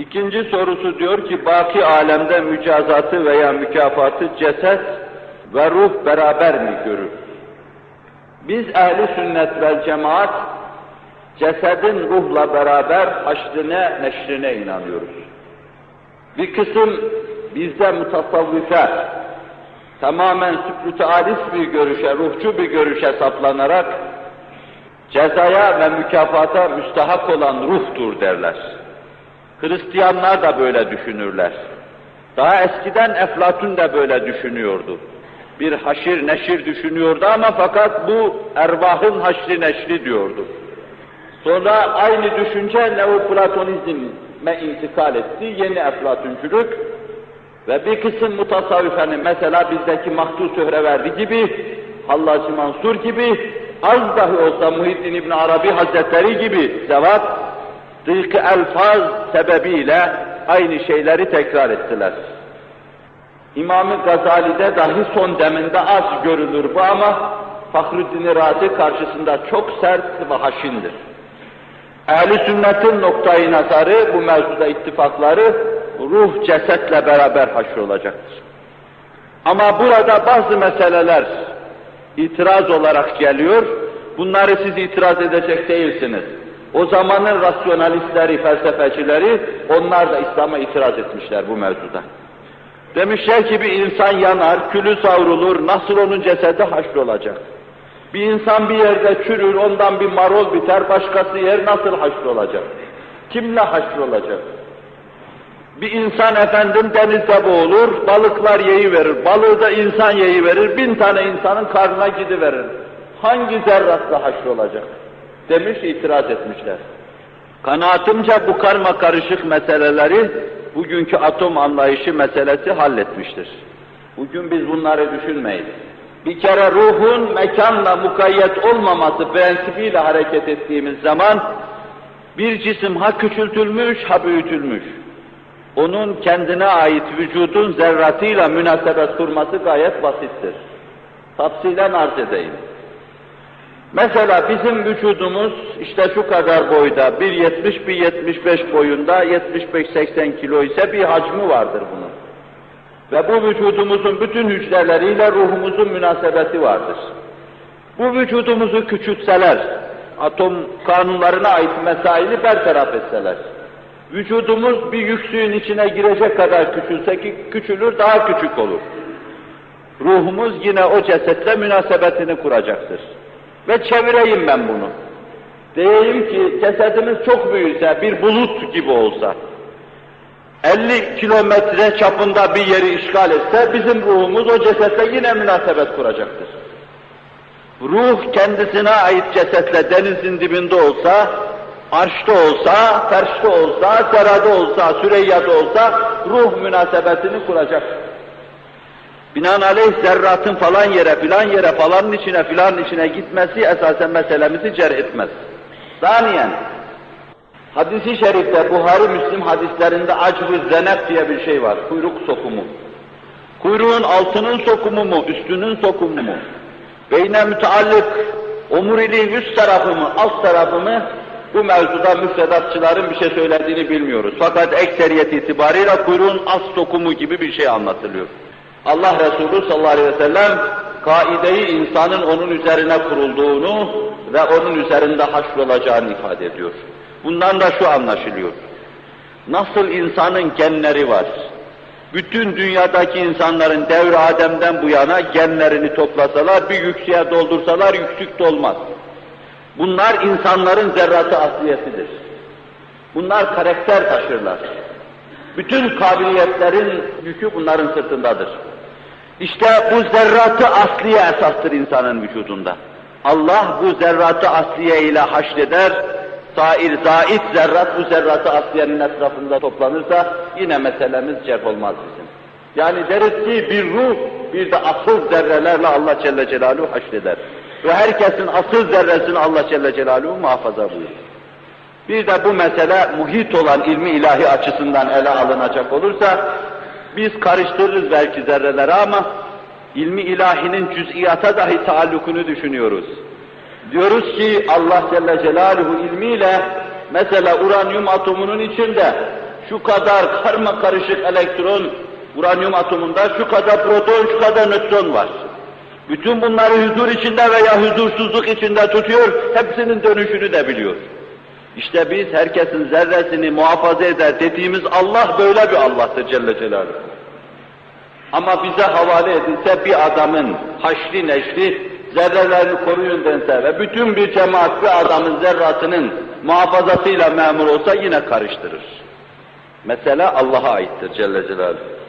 İkinci sorusu diyor ki baki alemde mücazatı veya mükafatı ceset ve ruh beraber mi görür? Biz ehli sünnet vel cemaat cesedin ruhla beraber haşrine neşrine inanıyoruz. Bir kısım bizde mutasavvife, tamamen sükrütealist bir görüşe, ruhçu bir görüşe saplanarak cezaya ve mükafata müstahak olan ruhtur derler. Hristiyanlar da böyle düşünürler. Daha eskiden Eflatun da böyle düşünüyordu. Bir haşir neşir düşünüyordu ama fakat bu ervahın haşri neşri diyordu. Sonra aynı düşünce neoplatonizme intikal etti, yeni eflatunculuk ve bir kısım mutasavvifenin mesela bizdeki Mahdû Sühreverdi gibi, Hallacı Mansur gibi, az dahi olsa Muhyiddin İbn Arabi Hazretleri gibi zevat, dık elfaz sebebiyle aynı şeyleri tekrar ettiler. İmam-ı Gazali'de dahi son deminde az görülür bu ama Fahruddin Razi karşısında çok sert ve haşindir. Ehli sünnetin noktayı nazarı, bu mevzuda ittifakları ruh cesetle beraber haşrolacaktır. Ama burada bazı meseleler itiraz olarak geliyor. Bunları siz itiraz edecek değilsiniz. O zamanın rasyonalistleri, felsefecileri onlar da İslam'a itiraz etmişler bu mevzuda. Demişler ki bir insan yanar, külü savrulur, nasıl onun cesedi haşrolacak? Bir insan bir yerde çürür, ondan bir marol biter, başkası yer nasıl haşrolacak? Kimle haşrolacak? Bir insan efendim denizde boğulur, balıklar yeyi verir, balığı da insan yeyi verir, bin tane insanın karnına gidiverir. Hangi zerratla haşrolacak? Demiş, itiraz etmişler. Kanaatimce bu karma karışık meseleleri bugünkü atom anlayışı meselesi halletmiştir. Bugün biz bunları düşünmeyiz. Bir kere ruhun mekanla mukayyet olmaması prensibiyle hareket ettiğimiz zaman bir cisim ha küçültülmüş ha büyütülmüş. Onun kendine ait vücudun zerratıyla münasebet kurması gayet basittir. Tafsilen arz edeyim. Mesela bizim vücudumuz işte şu kadar boyda, 1.70 1.75 boyunda, 75-80 kilo ise bir hacmi vardır bunun. Ve bu vücudumuzun bütün hücreleriyle ruhumuzun münasebeti vardır. Bu vücudumuzu küçültseler, atom kanunlarına ait mesaili bertaraf etseler, vücudumuz bir yüksüğün içine girecek kadar küçülse ki küçülür, daha küçük olur. Ruhumuz yine o cesetle münasebetini kuracaktır. Ve çevireyim ben bunu. Diyeyim ki cesedimiz çok büyüse, bir bulut gibi olsa, 50 kilometre çapında bir yeri işgal etse, bizim ruhumuz o cesetle yine münasebet kuracaktır. Ruh kendisine ait cesetle denizin dibinde olsa, arşta olsa, ferşte olsa, serada olsa, süreyyada olsa, ruh münasebetini kuracaktır. Binaenaleyh zerratın falan yere, filan yere, falanın içine, filanın içine gitmesi esasen meselemizi cerh etmez. Saniyen, hadisi şerifte, Buhari Müslim hadislerinde acr-ı zenek diye bir şey var, kuyruk sokumu. Kuyruğun altının sokumu mu, üstünün sokumu mu? Beyne müteallık, omuriliğin üst tarafı mı, alt tarafı mı? Bu mevzuda müfredatçıların bir şey söylediğini bilmiyoruz. Fakat ekseriyet itibariyle kuyruğun alt sokumu gibi bir şey anlatılıyor. Allah Resulü sallallahu aleyhi ve sellem kaideyi insanın onun üzerine kurulduğunu ve onun üzerinde haşrolacağını ifade ediyor. Bundan da şu anlaşılıyor. Nasıl insanın genleri var? Bütün dünyadaki insanların devri Adem'den bu yana genlerini toplasalar, bir yükseğe doldursalar yüksük dolmaz. Bunlar insanların zerratı asliyetidir. Bunlar karakter taşırlar. Bütün kabiliyetlerin yükü bunların sırtındadır. İşte bu zerratı asliye esastır insanın vücudunda. Allah bu zerratı asliye ile haşreder, sair zait zerrat bu zerratı asliyenin etrafında toplanırsa yine meselemiz cerh olmaz bizim. Yani deriz ki bir ruh bir de asıl zerrelerle Allah Celle Celaluhu haşreder. Ve herkesin asıl zerresini Allah Celle Celaluhu muhafaza buyurur. Bir de bu mesele muhit olan ilmi ilahi açısından ele alınacak olursa, biz karıştırırız belki zerreleri ama ilmi ilahinin cüz'iyata dahi taallukunu düşünüyoruz. Diyoruz ki Allah Celle Celaluhu ilmiyle mesela uranyum atomunun içinde şu kadar karma karışık elektron, uranyum atomunda şu kadar proton, şu kadar nötron var. Bütün bunları huzur içinde veya huzursuzluk içinde tutuyor, hepsinin dönüşünü de biliyor. İşte biz herkesin zerresini muhafaza eder dediğimiz Allah böyle bir Allah'tır Celle Celaluhu. Ama bize havale edilse bir adamın haşri neşri zerrelerini koruyun dense ve bütün bir cemaat bir adamın zerratının muhafazasıyla memur olsa yine karıştırır. Mesele Allah'a aittir Celle Celaluhu.